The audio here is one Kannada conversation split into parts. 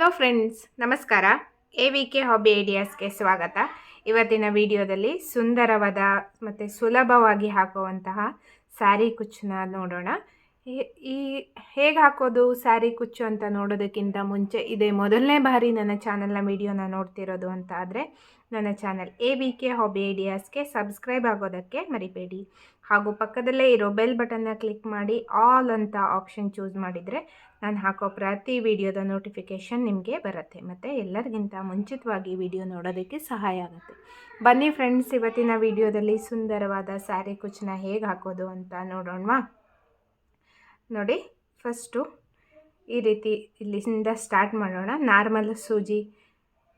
ಹಲೋ ಫ್ರೆಂಡ್ಸ್ ನಮಸ್ಕಾರ. ಎ ವಿ ಕೆ ಹಾಬಿ ಐಡಿಯಾಸ್ಗೆ ಸ್ವಾಗತ. ಇವತ್ತಿನ ವಿಡಿಯೋದಲ್ಲಿ ಸುಂದರವಾದ ಮತ್ತು ಸುಲಭವಾಗಿ ಹಾಕುವಂತಹ ಸ್ಯಾರಿ ಕುಚ್ಚನ್ನ ನೋಡೋಣ. ಈ- ಹೇಗೆ ಹಾಕೋದು ಸ್ಯಾರಿ ಕುಚ್ಚು ಅಂತ ನೋಡೋದಕ್ಕಿಂತ ಮುಂಚೆ ಇದೇ ಮೊದಲನೇ ಬಾರಿ ನನ್ನ ಚಾನಲ್ನ ವಿಡಿಯೋನ ನೋಡ್ತಿರೋದು ಅಂತ ಆದರೆ ನನ್ನ channel A V K hobby ಐಡಿಯಾಸ್ಗೆ subscribe ಆಗೋದಕ್ಕೆ ಮರಿಬೇಡಿ. ಹಾಗೂ ಪಕ್ಕದಲ್ಲೇ ಇರೋ ಬೆಲ್ ಬಟನ್ನ ಕ್ಲಿಕ್ ಮಾಡಿ ಆಲ್ ಅಂತ ಆಪ್ಷನ್ ಚೂಸ್ ಮಾಡಿದರೆ ನಾನು ಹಾಕೋ ಪ್ರತಿ ವಿಡಿಯೋದ ನೋಟಿಫಿಕೇಷನ್ ನಿಮಗೆ ಬರುತ್ತೆ. ಮತ್ತು ಎಲ್ಲರಿಗಿಂತ ಮುಂಚಿತವಾಗಿ ವಿಡಿಯೋ ನೋಡೋದಕ್ಕೆ ಸಹಾಯ ಆಗುತ್ತೆ. ಬನ್ನಿ ಫ್ರೆಂಡ್ಸ್, ಇವತ್ತಿನ ವಿಡಿಯೋದಲ್ಲಿ ಸುಂದರವಾದ ಸ್ಯಾರಿ ಕುಚ್ಚನ್ನ ಹೇಗೆ ಹಾಕೋದು ಅಂತ ನೋಡೋಣವಾ? ನೋಡಿ ಫಸ್ಟು ಈ ರೀತಿ ಇಲ್ಲಿಂದ ಸ್ಟಾರ್ಟ್ ಮಾಡೋಣ. ನಾರ್ಮಲ್ ಸೂಜಿ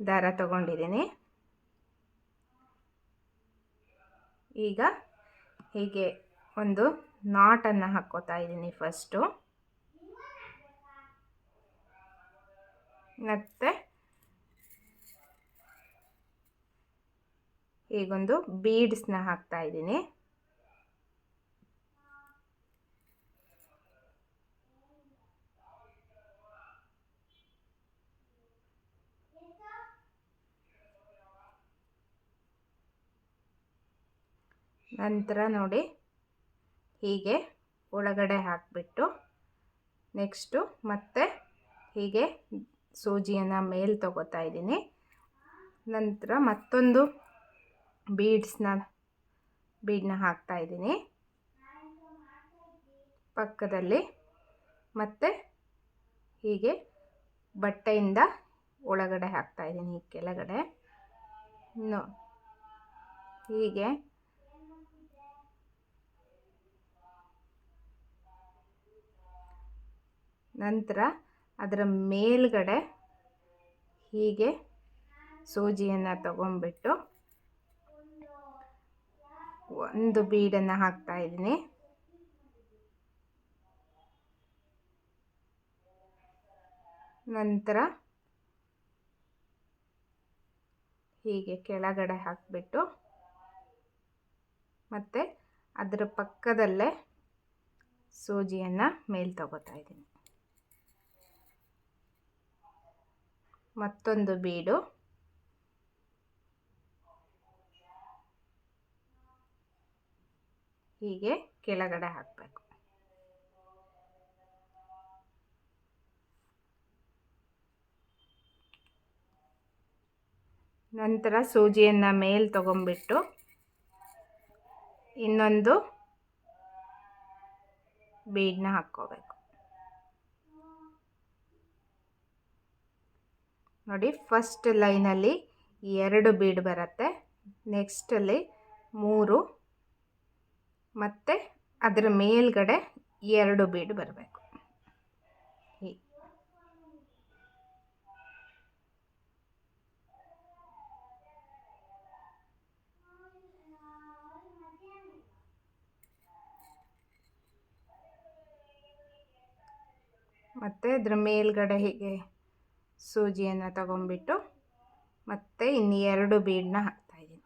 ದಾರ ತಗೊಂಡಿದ್ದೀನಿ. ಈಗ ಹೀಗೆ ಒಂದು ನಾಟನ್ನು ಹಾಕ್ಕೋತಾ ಇದ್ದೀನಿ ಫಸ್ಟು ಮತ್ತು ಈಗೊಂದು ಬೀಡ್ಸ್ನ ಹಾಕ್ತಾ ಇದ್ದೀನಿ. ನಂತರ ನೋಡಿ ಹೀಗೆ ಒಳಗಡೆ ಹಾಕಿಬಿಟ್ಟು ನೆಕ್ಸ್ಟು ಮತ್ತೆ ಹೀಗೆ ಸೂಜಿಯನ್ನು ಮೇಲೆ ತಗೋತಾ ಇದ್ದೀನಿ. ನಂತರ ಮತ್ತೊಂದು ಬೀಡ್ಸ್ನ ಬೀಡನ್ನ ಹಾಕ್ತಾ ಇದ್ದೀನಿ. ಪಕ್ಕದಲ್ಲಿ ಮತ್ತೆ ಹೀಗೆ ಬಟ್ಟೆಯಿಂದ ಒಳಗಡೆ ಹಾಕ್ತಾ ಇದ್ದೀನಿ ಕೆಳಗಡೆ. ಹೀಗೆ ನಂತರ ಅದರ ಮೇಲ್ಗಡೆ ಹೀಗೆ ಸೂಜಿಯನ್ನು ತಗೊಂಡ್ಬಿಟ್ಟು ಒಂದು ಬೀಡನ್ನು ಹಾಕ್ತಾ ಇದ್ದೀನಿ. ನಂತರ ಹೀಗೆ ಕೆಳಗಡೆ ಹಾಕಿಬಿಟ್ಟು ಮತ್ತು ಅದರ ಪಕ್ಕದಲ್ಲೇ ಸೂಜಿಯನ್ನು ಮೇಲೆ ತಗೋತಾ ಇದ್ದೀನಿ. ಮತ್ತೊಂದು ಬೀಡು. ಹೀಗೆ ಕೆಳಗಡೆ ಹಾಕಬೇಕು. ನಂತರ ಸೂಜಿಯನ್ನು ಮೇಲೆ ತಗೊಂಬಿಟ್ಟು ಇನ್ನೊಂದು ಬೀಡನ್ನ ಹಾಕ್ಕೋಬೇಕು. ನೋಡಿ ಫಸ್ಟ್ ಲೈನಲ್ಲಿ ಎರಡು ಬೀಡ್ ಬರುತ್ತೆ. ನೆಕ್ಸ್ಟಲ್ಲಿ ಮೂರು, ಮತ್ತು ಅದರ ಮೇಲ್ಗಡೆ ಎರಡು ಬೀಡ್ ಬರಬೇಕು. ಮತ್ತು ಅದರ ಮೇಲ್ಗಡೆ ಹೀಗೆ ಸೂಜಿಯನ್ನು ತಗೊಂಡ್ಬಿಟ್ಟು ಮತ್ತೆ ಇನ್ನು ಎರಡು ಬೀಡನ್ನ ಹಾಕ್ತಾ ಇದ್ದೀನಿ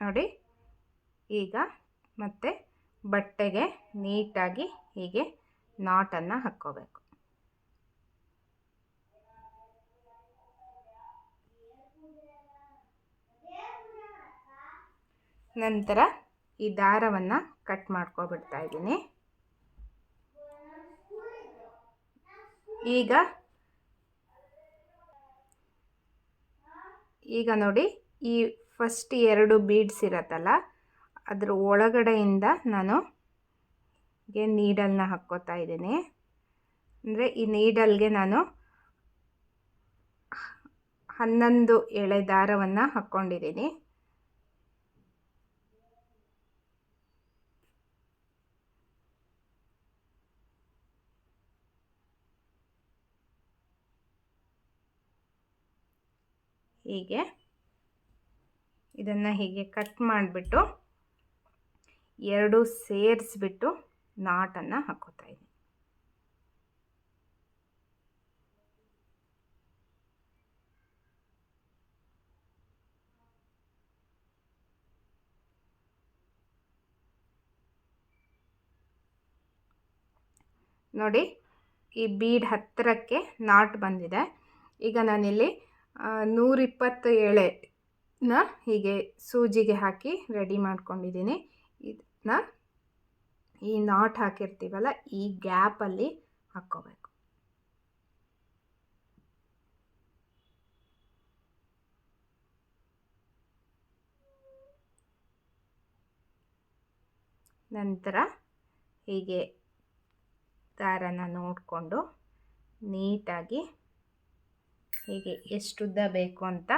ನೋಡಿ. ಈಗ ಮತ್ತೆ ಬಟ್ಟೆಗೆ ನೀಟಾಗಿ ಹೀಗೆ ನಾಟನ್ನು ಹಾಕ್ಕೋಬೇಕು. ನಂತರ ಈ ದಾರವನ್ನು ಕಟ್ ಮಾಡ್ಕೊಬಿಡ್ತಾ ಇದ್ದೀನಿ. ಈಗ ಈಗ ನೋಡಿ ಈ ಫಸ್ಟ್ ಎರಡು ಬೀಡ್ಸ್ ಇರತ್ತಲ್ಲ, ಅದ್ರ ಒಳಗಡೆಯಿಂದ ನಾನು ಗೆ ನೀಡಲ್ನ ಹಾಕ್ಕೋತಾ ಇದ್ದೀನಿ. ಅಂದರೆ ಈ ನೀಡಲ್ಗೆ ನಾನು ಹನ್ನೊಂದು ಎಳೆ ದಾರವನ್ನು ಹಾಕ್ಕೊಂಡಿದ್ದೀನಿ. ಹೀಗೆ. ಇದನ್ನು ಹೀಗೆ ಕಟ್ ಮಾಡಿಬಿಟ್ಟು ಎರಡು ಸೇರಿಸ್ಬಿಟ್ಟು ನಾಟನ್ನು ಹಾಕೋತಾ ಇದ್ದೀನಿ. ನೋಡಿ ಈ ಬೀಡ್ ಹತ್ತಿರಕ್ಕೆ ನಾಟ್ ಬಂದಿದೆ. ಈಗ ನಾನಿಲ್ಲಿ ನೂರಿಪ್ಪತ್ತು ಎಳೆನ ಹೀಗೆ ಸೂಜಿಗೆ ಹಾಕಿ ರೆಡಿ ಮಾಡ್ಕೊಂಡಿದ್ದೀನಿ. ಇದನ್ನ ಈ ನಾಟ್ ಹಾಕಿರ್ತೀವಲ್ಲ, ಈ ಗ್ಯಾಪಲ್ಲಿ ಹಾಕ್ಕೋಬೇಕು. ನಂತರ ಹೀಗೆ ದಾರನ ನೋಡಿಕೊಂಡು ನೀಟಾಗಿ ಹೀಗೆ ಎಷ್ಟು ಉದ್ದ ಬೇಕು ಅಂತ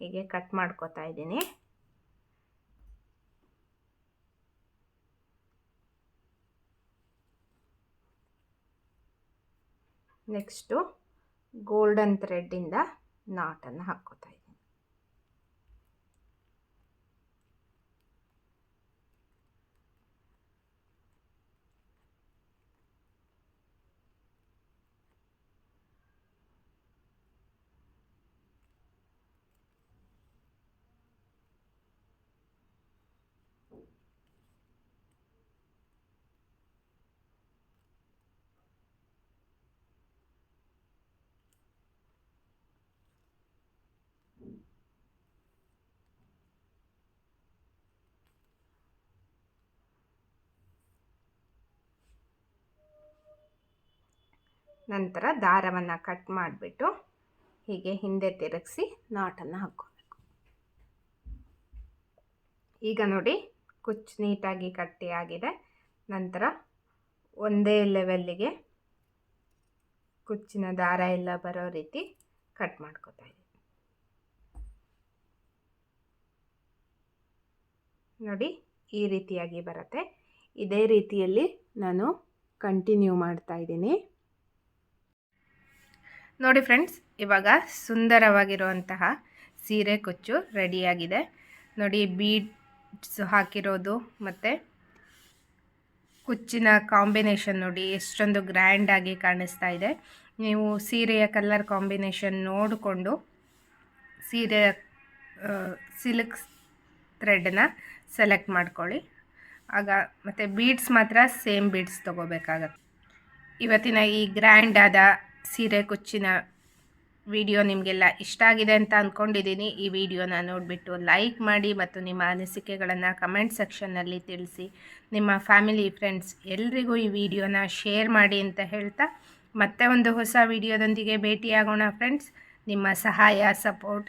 ಹೀಗೆ ಕಟ್ ಮಾಡ್ಕೋತಾ ಇದ್ದೀನಿ. ನೆಕ್ಸ್ಟು ಗೋಲ್ಡನ್ ಥ್ರೆಡ್ಡಿಂದ ನಾಟನ್ನು ಹಾಕ್ಕೋತಾ ಇದ್ದೀನಿ. ನಂತರ ದಾರವನ್ನು ಕಟ್ ಮಾಡಿಬಿಟ್ಟು ಹೀಗೆ ಹಿಂದೆ ತಿರುಗಿಸಿ ನಾಟನ್ನು ಹಾಕ್ಕೋಬೇಕು. ಈಗ ನೋಡಿ ಕುಚ್ಚು ನೀಟಾಗಿ ಕಟ್ಟಿ ಆಗಿದೆ. ನಂತರ ಒಂದೇ ಲೆವೆಲ್ಲಿಗೆ ಕುಚ್ಚಿನ ದಾರ ಎಲ್ಲ ಬರೋ ರೀತಿ ಕಟ್ ಮಾಡ್ಕೋತಾ ಇದ್ದೀನಿ. ನೋಡಿ ಈ ರೀತಿಯಾಗಿ ಬರುತ್ತೆ. ಇದೇ ರೀತಿಯಲ್ಲಿ ನಾನು ಕಂಟಿನ್ಯೂ ಮಾಡ್ತಾ ಇದ್ದೀನಿ. ನೋಡಿ ಫ್ರೆಂಡ್ಸ್, ಇವಾಗ ಸುಂದರವಾಗಿರುವಂತಹ ಸೀರೆ ಕೊಚ್ಚು ರೆಡಿಯಾಗಿದೆ. ನೋಡಿ, ಬೀಡ್ಸ್ ಹಾಕಿರೋದು ಮತ್ತು ಕುಚ್ಚಿನ ಕಾಂಬಿನೇಷನ್ ನೋಡಿ ಎಷ್ಟೊಂದು ಗ್ರ್ಯಾಂಡಾಗಿ ಕಾಣಿಸ್ತಾ ಇದೆ. ನೀವು ಸೀರೆಯ ಕಲರ್ ಕಾಂಬಿನೇಷನ್ ನೋಡಿಕೊಂಡು ಸೀರೆ ಸಿಲ್ಕ್ ಥ್ರೆಡ್ನ ಸೆಲೆಕ್ಟ್ ಮಾಡ್ಕೊಳ್ಳಿ. ಆಗ ಮತ್ತು ಬೀಡ್ಸ್ ಮಾತ್ರ ಸೇಮ್ ಬೀಡ್ಸ್ ತೊಗೋಬೇಕಾಗತ್ತೆ. ಇವತ್ತಿನ ಈ ಗ್ರ್ಯಾಂಡ್ ಆದ ಸೀರೆ ಕುಚ್ಚಿನ ವಿಡಿಯೋ ನಿಮಗೆಲ್ಲ ಇಷ್ಟ ಆಗಿದೆ ಅಂತ ಅಂದ್ಕೊಂಡಿದ್ದೀನಿ ಈ ವಿಡಿಯೋನ ನೋಡಿಬಿಟ್ಟು ಲೈಕ್ ಮಾಡಿ ಮತ್ತು ನಿಮ್ಮ ಅನಿಸಿಕೆಗಳನ್ನು ಕಮೆಂಟ್ ಸೆಕ್ಷನ್ನಲ್ಲಿ ತಿಳಿಸಿ. ನಿಮ್ಮ ಫ್ಯಾಮಿಲಿ ಫ್ರೆಂಡ್ಸ್ ಎಲ್ರಿಗೂ ಈ ವಿಡಿಯೋನ ಶೇರ್ ಮಾಡಿ ಅಂತ ಹೇಳ್ತಾ ಮತ್ತೆ ಒಂದು ಹೊಸ ವಿಡಿಯೋದೊಂದಿಗೆ ಭೇಟಿಯಾಗೋಣ ಫ್ರೆಂಡ್ಸ್ ನಿಮ್ಮ ಸಹಾಯ ಸಪೋರ್ಟ್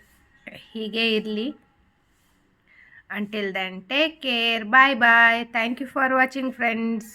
ಹೀಗೆ ಇರಲಿ. Until then take care bye bye thank you for watching friends